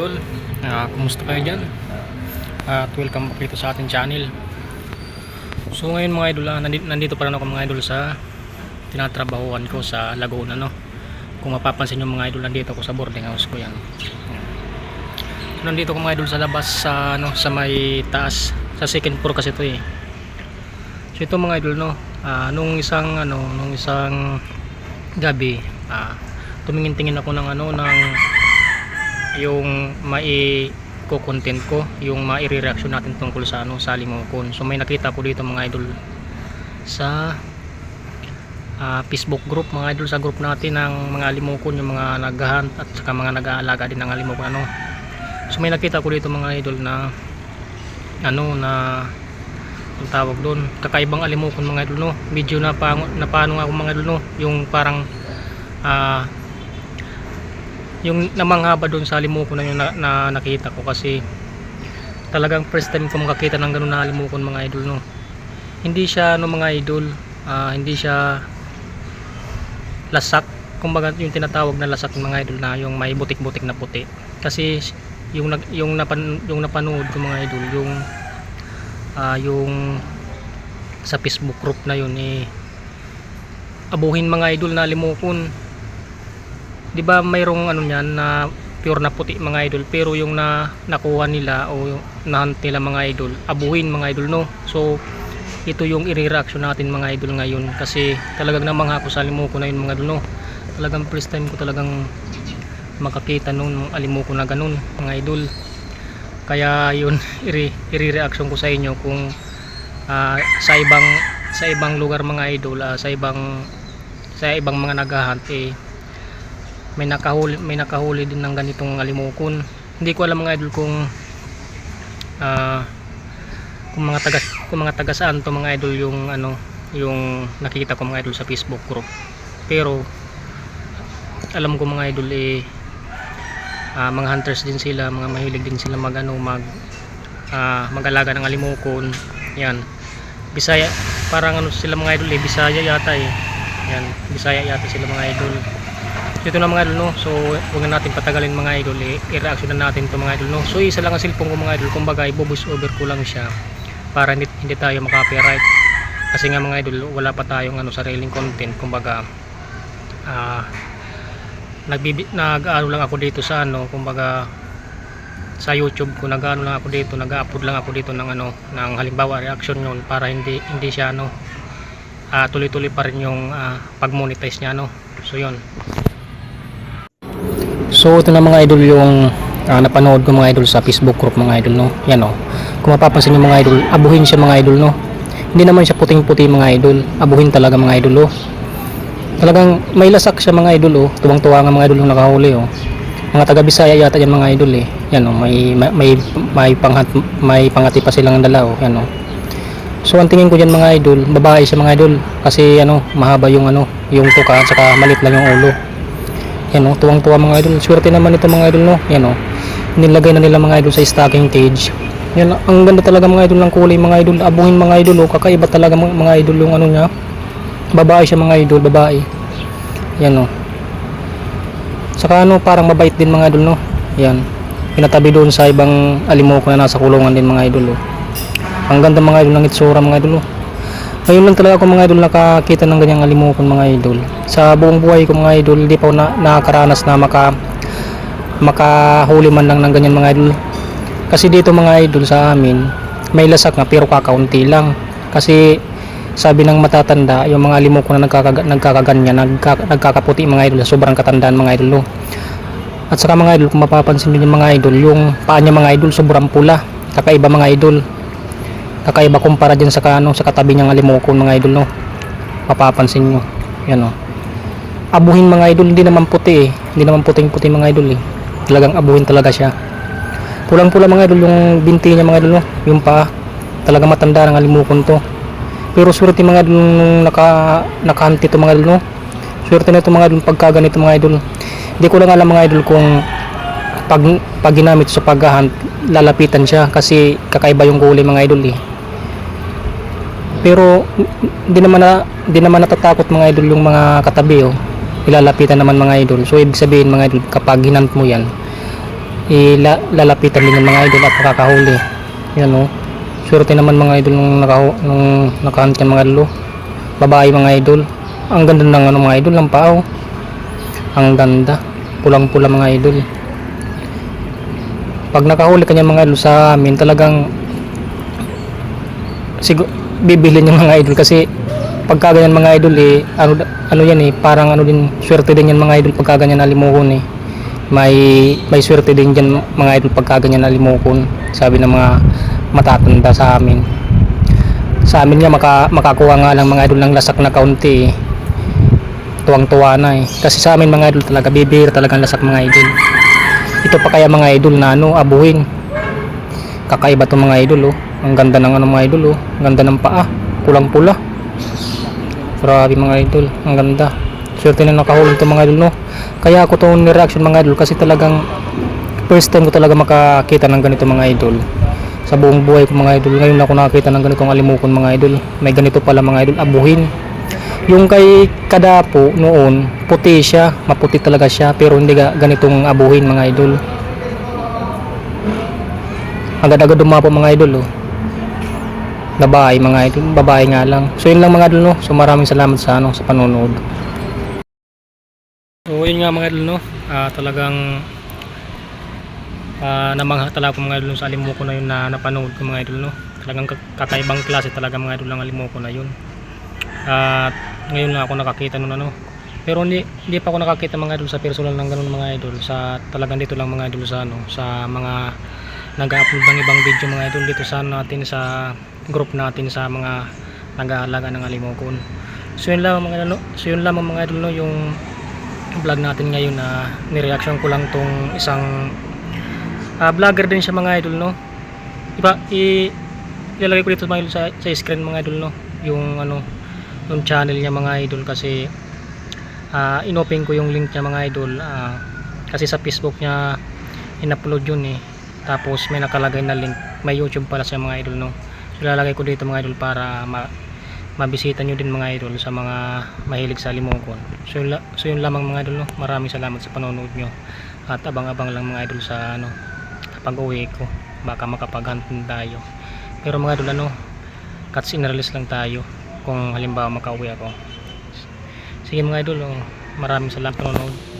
Idol, ah, kumusta kayo dyan? At welcome back dito sa ating channel. So ngayon mga idol, ah, nandito, nandito pa rin ako mga idol sa tinatrabahuan ko sa Laguna no. Kung mapapansin nyo mga idol, nandito ako sa boarding house ko yan. So, nandito ko mga idol sa labas sa ano sa may taas sa second floor kasi ito eh. So ito mga idol no, ah, nung isang ano, nung isang gabi, ah, tumingin-tingin ako ng ano ng yung mai content ko yung mai-reaction natin tungkol sa ano sa limokon. So may nakita ko dito mga idol sa ah, Facebook group mga idol sa group natin ng mga limokon yung mga naghahunt at saka mga nag-aalaga din ng limokon ano. So may nakita ko dito mga idol na ano na ang tawag doon kakaibang alimokon mga idol no. Video na, pa, na paano nga ako mga idol no. Yung parang ah yung namanghaba doon sa limuko na yung na, na nakita ko? Kasi talagang first time ko makakita ng ganun na limukon mga idol no? Hindi siya no mga idol ah, hindi siya lasak. Kumbaga yung tinatawag na lasak ng mga idol na yung may butik-butik na puti. Kasi yung nag yung napan yung napanood ko mga idol yung ah, yung sa Facebook group na yun eh abuhin mga idol na limukon 'di ba mayroong ano niyan na pure na puti mga idol? Pero yung na nakuha nila o yung nahunt nila mga idol abuhin mga idol no? So ito yung i-reaction natin mga idol ngayon. Kasi talagang namangha ako sa alimuko na yun mga idol no? Talagang first time ko talagang makakita nung alimuko na ganun mga idol. Kaya yun i-reaction ko sa inyo kung ah, sa ibang sa ibang lugar mga idol ah, sa ibang sa ibang mga naghahunt eh may nakahuli may nakahuli din ng ganitong alimukon hindi ko alam mga idol kung ah, kung mga taga kung mga taga saan to mga idol yung ano yung nakita ko mga idol sa Facebook group. Pero alam ko mga idol eh ah, mga hunters din sila mga mahilig din sila mag ano mag ah, mag-alaga ng alimukon yan. Bisaya parang ano sila mga idol eh Bisaya yata eh. Yan. Bisaya yata sila mga idol ito na mga idol no? So huwag na natin patagalin mga idol. Eh, i-reaction na natin to mga idol no? So isa lang ang cellphone ko mga idol. Kumbaga ibubus over ko lang siya para hindi, hindi tayo makapiright kasi nga mga idol wala pa tayong ano sariling content. Kumbaga ah nagbibi nag-ano lang ako dito sa ano kumbaga sa YouTube ko nag-ano lang ako dito nag-upload lang ako dito ng ano ng halimbawa reaction yun para hindi hindi siya ano ah, tuloy-tuloy pa rin yung ah, pag-monetize niya no? So yun So ito na mga idol yung ah, napanood ko mga idol sa Facebook group mga idol no. Yan oh. Kung mapapansin niyo mga idol, abuhin siya mga idol no. Hindi naman siya puting-puti mga idol. Abuhin talaga mga idol oh. Talagang may lasak siya mga idol oh. Tuwang-tuwa nga mga idol yung nakahuli oh. Mga taga Bisaya yata yan mga idol eh. Yan oh, may may may, may panghat may pangati pa silang dala oh. Yan oh. So ang tingin ko diyan mga idol, babae siya mga idol kasi ano, mahaba yung ano, yung tuka at saka malit lang yung ulo. Yan o, tuwang-tuwa mga idol. Swerte naman ito mga idol no. Yan o. Nilagay na nila mga idol sa stocking cage. Yan, ang ganda talaga mga idol ng kulay mga idol. Abuhin mga idol o. Kakaiba talaga mga, mga idol yung ano niya. Babae siya mga idol, babae. Yan o. Saka ano, parang mabait din mga idol no. Yan. Pinatabi doon sa ibang alimoko na nasa kulungan din mga idol o. Ang ganda mga idol ng itsura mga idol o. Ngayon lang talaga ako mga idol nakakita ng ganyang alimokon mga idol. Sa buong buhay ko mga idol, hindi pa ako na, nakakaranas na maka makahuli man lang ng ganyan mga idol. Kasi dito mga idol sa amin, may lasak nga pero kakaunti lang. Kasi sabi ng matatanda, yung mga alimokon na nagkakaga, nagkakaganyan, nagka, nagkakaputi mga idol, sobrang katandaan mga idol. No? At saka mga idol, kung mapapansin niyo mga idol, yung paa niya mga idol sobrang pula. Kakaiba mga idol kakaiba kumpara dyan sa kano sa katabi niyang alimokon mga idol no mapapansin nyo yan o abuhin mga idol hindi naman puti eh. Hindi naman puting puti mga idol eh. Talagang abuhin talaga siya. Pulang pula mga idol yung binti niya mga idol no? Yung pa talagang matanda ng alimokon to. Pero swerte mga idol nung naka nakahanti to mga idol no? Swerte na ito mga idol pagka ganito mga idol. Hindi ko lang alam mga idol kung pag, pag ginamit sa paghahunt lalapitan siya kasi kakaiba yung kulay mga idol eh. Pero hindi naman na hindi naman natatakot mga idol yung mga katabi oh ilalapitan naman mga idol. So ibig sabihin mga idol kapag hinant mo yan ila, lalapitan din ng mga idol at makakahuli yan o swerte naman mga idol nung, nakahu, nung nakahunt yan mga oh. babae mga idol. Ang ganda ng ano mga idol ng pao ang ganda. Pulang pula mga idol. Pag nakahuli ka niyan mga idol sa amin talagang sigo, bibilin yung mga idol kasi pagka ganyan mga idol eh ano, ano yan eh parang ano din swerte din yan mga idol pagka ganyan nalimuhon eh. May may swerte din dyan mga idol pagka ganyan nalimukon sabi ng mga matatanda sa amin. Sa amin nga maka, makakuha nga lang mga idol ng lasak na kaunti eh. Tuwang tuwa na eh. Kasi sa amin mga idol talaga bibir talagang lasak mga idol. Ito pa kaya mga idol na ano abuhin. Kakaiba to mga idol oh. Ang ganda ng ano mga idol oh. Ang ganda ng paa. Pulang pula grabe mga idol. Ang ganda. Swerte na nakahulog to mga idol no? Kaya ako to ni reaction mga idol kasi talagang first time ko talaga makakita ng ganito mga idol. Sa buong buhay ko mga idol ngayon ako nakakita ng ganitong alimukon mga idol. May ganito pala mga idol abuhin. Yung kay Kadapo noon puti siya maputi talaga siya pero hindi ga ganitong abuhin mga idol. Agad-agad dumapo mga idol oh babae mga idol. Babae nga lang. So yun lang mga idol no? So maraming salamat sa ano sa panonood. So yun nga mga idol no? Ah, talagang uh, namangha talaga po mga idol sa alimuko na yun na napanood ko mga idol no? Talagang kak- kakaibang klase talaga mga idol ang alimuko na yun. At ngayon lang ako nakakita nun ano? Pero hindi, hindi pa ako nakakita mga idol sa personal ng ganun mga idol. Sa talagang dito lang mga idol sa ano sa mga nag-upload ng ibang video mga idol dito sa ano natin sa group natin sa mga nag-aalaga ng alimokon. So yun lang mga idol no? so yun lang mga idol no yung vlog natin ngayon na nireaction ko lang tong isang ah, vlogger din siya mga idol no. Iba i ilalagay ko dito mga idol sa, sa screen mga idol no yung ano yung channel niya mga idol kasi ah inopen ko yung link niya mga idol ah, kasi sa Facebook niya in-upload yun eh. Tapos may nakalagay na link may YouTube pala sa mga idol no ilalagay ko dito mga idol para ma mabisita nyo din mga idol sa mga mahilig sa limongkon so, so yun lamang mga idol no? Maraming salamat sa panonood nyo. At abang-abang lang mga idol sa ano pag uwi ko. Baka makapaghunt din tayo. Pero mga idol ano cuts in release lang tayo kung halimbawa makauwi ako. Sige mga idol oh, maraming salamat sa panonood